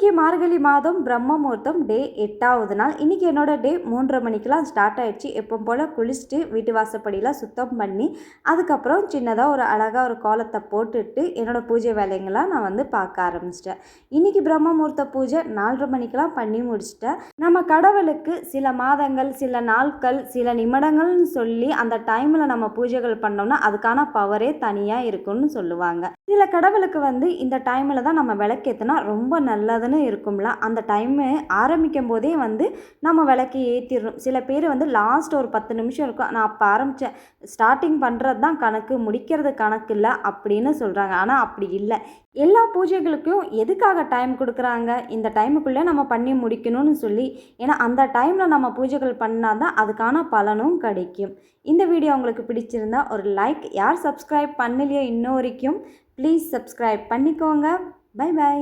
இன்றைக்கி மார்கழி மாதம் பிரம்ம முகூர்த்தம் டே எட்டாவது நாள். இன்றைக்கி என்னோட டே மூன்றரை மணிக்கெலாம் ஸ்டார்ட் ஆகிடுச்சு எப்போ போல் குளிச்சுட்டு வீட்டு வாசப்படியெலாம் சுத்தம் பண்ணி அதுக்கப்புறம் சின்னதாக ஒரு அழகாக ஒரு கோலத்தை போட்டுட்டு என்னோடய பூஜை வேலைங்கள்லாம் நான் வந்து பார்க்க ஆரம்பிச்சிட்டேன். இன்றைக்கி பிரம்ம முகூர்த்த பூஜை நாலரை மணிக்கெலாம் பண்ணி முடிச்சிட்டேன். நம்ம கடவுளுக்கு சில மாதங்கள் சில நாட்கள் சில நிமிடங்கள்னு சொல்லி அந்த டைமில் நம்ம பூஜைகள் பண்ணோம்னா அதுக்கான பவரே தனியாக இருக்கும்னு சொல்லுவாங்க. சில கடவுளுக்கு வந்து இந்த டைமில் தான் நம்ம விளக்கேற்றினா ரொம்ப நல்லதுன்னு இருக்கும்ல? அந்த டைமு ஆரம்பிக்கும் போதே வந்து நம்ம விளக்கி ஏற்றிடுறோம் சில பேர் வந்து லாஸ்ட் ஒரு பத்து நிமிஷம் இருக்கும். நான் அப்போ ஆரம்பித்தேன் ஸ்டார்டிங் பண்ணுறது தான் கணக்கு முடிக்கிறது கணக்கு இல்லை அப்படின்னு சொல்கிறாங்க ஆனால் அப்படி இல்லை. எல்லா பூஜைகளுக்கும் எதுக்காக டைம் கொடுக்குறாங்க? இந்த டைமுக்குள்ளே நம்ம பண்ணி முடிக்கணும்னு சொல்லி. ஏன்னா அந்த டைமில் நம்ம பூஜைகள் பண்ணால் தான் அதுக்கான பலனும் கிடைக்கும். இந்த வீடியோ உங்களுக்கு பிடிச்சிருந்தா ஒரு லைக் யார் சப்ஸ்கிரைப் பண்ணலையோ இன்ன வரைக்கும் ப்ளீஸ் சப்ஸ்கிரைப் பண்ணிக்கோங்க. Bye bye